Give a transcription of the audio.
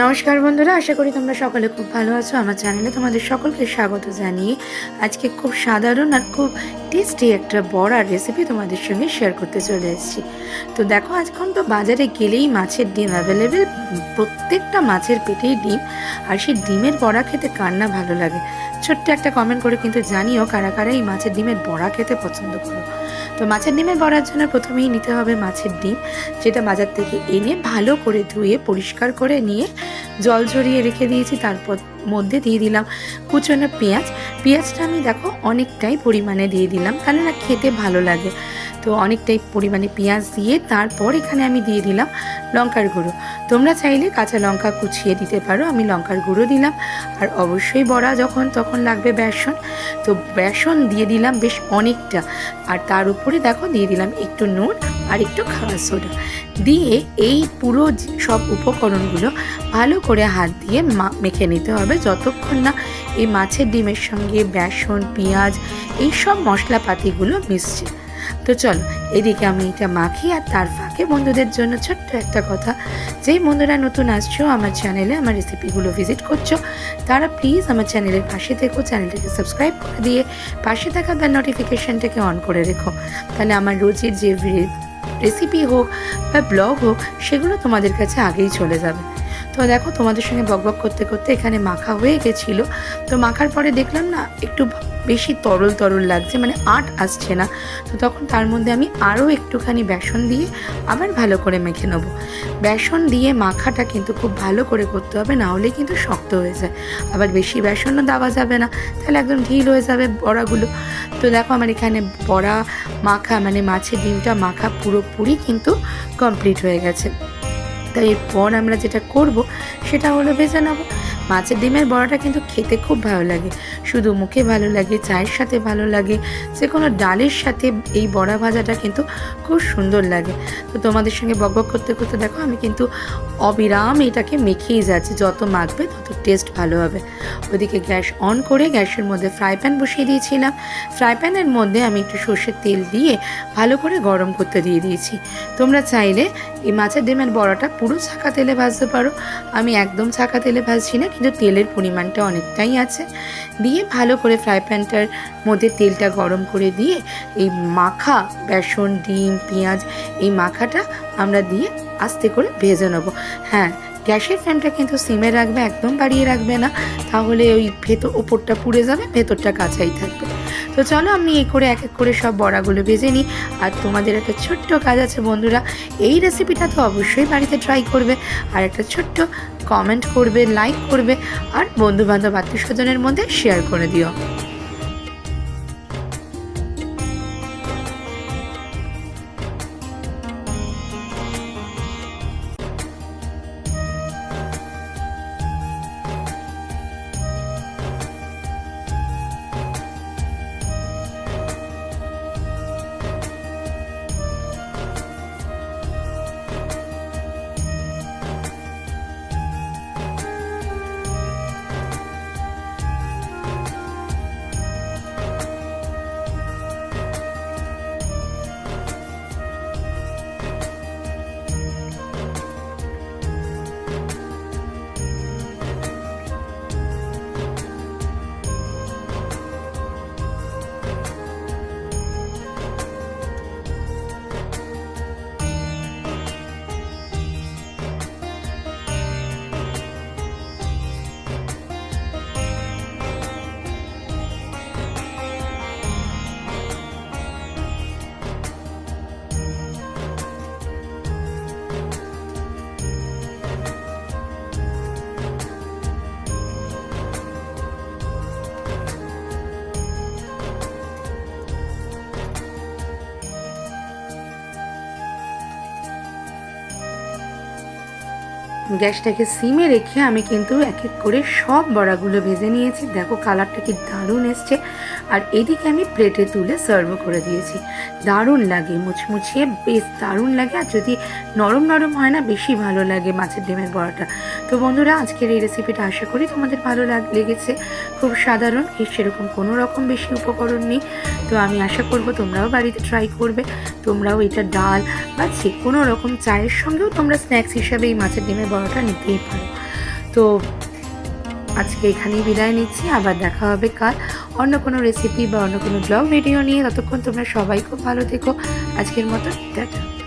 নমস্কার বন্ধুরা, আশা করি তোমরা সকলে খুব ভালো আছো। আমার চ্যানেলে তোমাদের সকলকে স্বাগত জানিয়ে আজকে খুব সাধারণ আর খুব টেস্টি একটা বড়ার রেসিপি তোমাদের সঙ্গে শেয়ার করতে চলে এসেছি। তো দেখো আজকাল তো বাজারে গেলেই মাছের ডিম অ্যাভেলেবেল প্রত্যেকটা মাছের পেটেই ডিম, আর সেই ডিমের বড়া খেতে কার না ভালো লাগে? ছোট্ট একটা কমেন্ট করে কিন্তু জানিও কারা কারা এই মাছের ডিমের বড়া খেতে পছন্দ করো। তো মাছের ডিমের বড়ার জন্য প্রথমেই নিতে হবে মাছের ডিম, যেটা বাজার থেকে এনে ভালো করে ধুয়ে, পরিষ্কার করে নিয়ে জল ঝরিয়ে রেখে দিয়েছি, তারপর মধ্যে দিয়ে দিলাম কুচনো পেঁয়াজ। পেঁয়াজটা আমি দেখো অনেকটাই পরিমাণে দিয়ে দিলাম তাহলে না খেতে ভালো লাগে। তো অনেকটাই পরিমাণে পেঁয়াজ দিয়ে তারপর এখানে আমি দিয়ে দিলাম লঙ্কার গুঁড়ো। তোমরা চাইলে কাঁচা লঙ্কা কুচিয়ে দিতে পারো, আমি লঙ্কার গুঁড়ো দিলাম। আর অবশ্যই বড়া যখন তখন লাগবে বেসন, তো বেসন দিয়ে দিলাম বেশ অনেকটা। আর তার উপরে দেখো দিয়ে দিলাম একটু নুন আর একটু খাওয়া সোডা। দিয়ে এই পুরো সব উপকরণগুলো ভালো করে হাত দিয়ে মেখে নিতে হবে। যতক্ষণ না এই মাছের ডিমের সঙ্গে বেসন, পেঁয়াজ, এই সব মশলাপাতিগুলো মিশছে। তো চলো, এদিকে আমি এটা মাখি আর তার ফাঁকে বন্ধুদের জন্য ছোট্ট একটা কথা। যেই বন্ধুরা নতুন আসছো, আমার চ্যানেলে আমার রেসিপিগুলো ভিজিট করছ, তারা প্লিজ আমার চ্যানেলের পাশে থেকো, চ্যানেলটাকে সাবস্ক্রাইব করে দিয়ে পাশে থাকা বেল নোটিফিকেশনটাকে অন করে রেখো। তাহলে আমার রোজের যে রেসিপি হোক বা ব্লগ হোক, সেগুলো তোমাদের কাছে আগেই চলে যাবে। তো দেখো, তোমাদের সঙ্গে বকবক করতে করতে এখানে মাখা হয়ে গেছিল। তো মাখার পরে দেখলাম না, একটু বেশি তরল তরল লাগছে মানে আট আসছে না। তো তখন তার মধ্যে আমি আরও একটুখানি বেসন দিয়ে আবার ভালো করে মেখে নেব। বেসন দিয়ে মাখাটা কিন্তু খুব ভালো করে করতে হবে, না হলে কিন্তু শক্ত হয়ে যায়। আবার বেশি বেসনও দেওয়া যাবে না, তাহলে একদম ঢিল হয়ে যাবে বড়াগুলো। তো দেখো, আমার এখানে বড়া মাখা মানে মাছের ডিমটা মাখা পুরোপুরি কিন্তু কমপ্লিট হয়ে গেছে। তাই এরপর আমরা যেটা করব সেটা হলো ভেজে নেব। মাছের ডিমের বড়াটা কিন্তু খেতে খুব ভালো লাগে। শুধু মুখে ভালো লাগে, চায়ের সাথে ভালো লাগে যে কোনো ডালের সাথে এই বড়া ভাজাটা কিন্তু খুব সুন্দর লাগে। তো তোমাদের সঙ্গে বকবক করতে করতে দেখো, আমি কিন্তু অবিরাম এটাকে মেখেই যাচ্ছি। যত মাখবে তত টেস্ট ভালো হবে। ওদিকে গ্যাস অন করে গ্যাসের মধ্যে ফ্রাই প্যান বসিয়ে দিয়েছিলাম। ফ্রাই প্যানের মধ্যে আমি একটু সর্ষের তেল দিয়ে ভালো করে গরম করতে দিয়ে দিয়েছি। তোমরা চাইলে এই মাছের ডিমের বড়াটা পুরো ছাকা তেলে ভাজতে পারো। আমি একদম ছাকা তেলে ভাজছি না কিন্তু তেলের পরিমাণটা অনেকটাই আছে। দিয়ে ভালো করে ফ্রাই প্যানটার মধ্যে তেলটা গরম করে দিয়ে এই মাখা, বেসন, ডিম, পেঁয়াজ এই মাখাটা আমরা দিয়ে আস্তে করে ভেজে নেব। হ্যাঁ গ্যাসের ফ্যানটা কিন্তু সিমে রাখবে, একদম বাড়িয়ে রাখবে না। তাহলে ওই ভেতর, ওপরটা পুড়ে যাবে, ভেতরটা কাঁচাই থাকবে। তো চলো আমি এ করে এক এক করে সব বড়াগুলো ভেজে নিই। আর তোমাদের একটা ছোট্ট কাজ আছে বন্ধুরা, এই রেসিপিটা তো অবশ্যই বাড়িতে ট্রাই করবে। আর একটা ছোট্ট কমেন্ট করবে লাইক করবে, আর বন্ধুবান্ধব আত্মীয় স্বজনের মধ্যে শেয়ার করে দিও। গ্যাসটাকে সিমে রেখে আমি কিন্তু এক এক করে সব বড়াগুলো ভেজে নিয়েছি। দেখো কালারটা কি দারুণ এসছে। আর এদিকে আমি প্লেটে তুলে সার্ভ করে দিয়েছি। দারুণ লাগে মুচমুচিয়ে বেশ দারুণ লাগে। আর যদি নরম নরম হয় না, বেশি ভালো লাগে মাছের ডিমের বড়াটা। তো বন্ধুরা, আজকের এই রেসিপিটা আশা করি তোমাদের ভালো লাগ লেগেছে। খুব সাধারণ, এর সেরকম কোনো রকম বেশি উপকরণ নেই। তো আমি আশা করব তোমরাও বাড়িতে ট্রাই করবে। তোমরাও এটা ডাল বা যে কোনো রকম চায়ের সঙ্গেও তোমরা স্ন্যাক্স হিসাবে এই মাছের ডিমের বড়াটা নিতেই পারো। তো আজকে এখানেই বিদায় নিচ্ছি। আবার দেখা হবে কাল অন্য কোনো রেসিপি বা অন্য কোনো ব্লগ ভিডিও নিয়ে। ততক্ষণ তোমরা সবাই খুব ভালো থেকো। আজকের মতো, টাটা।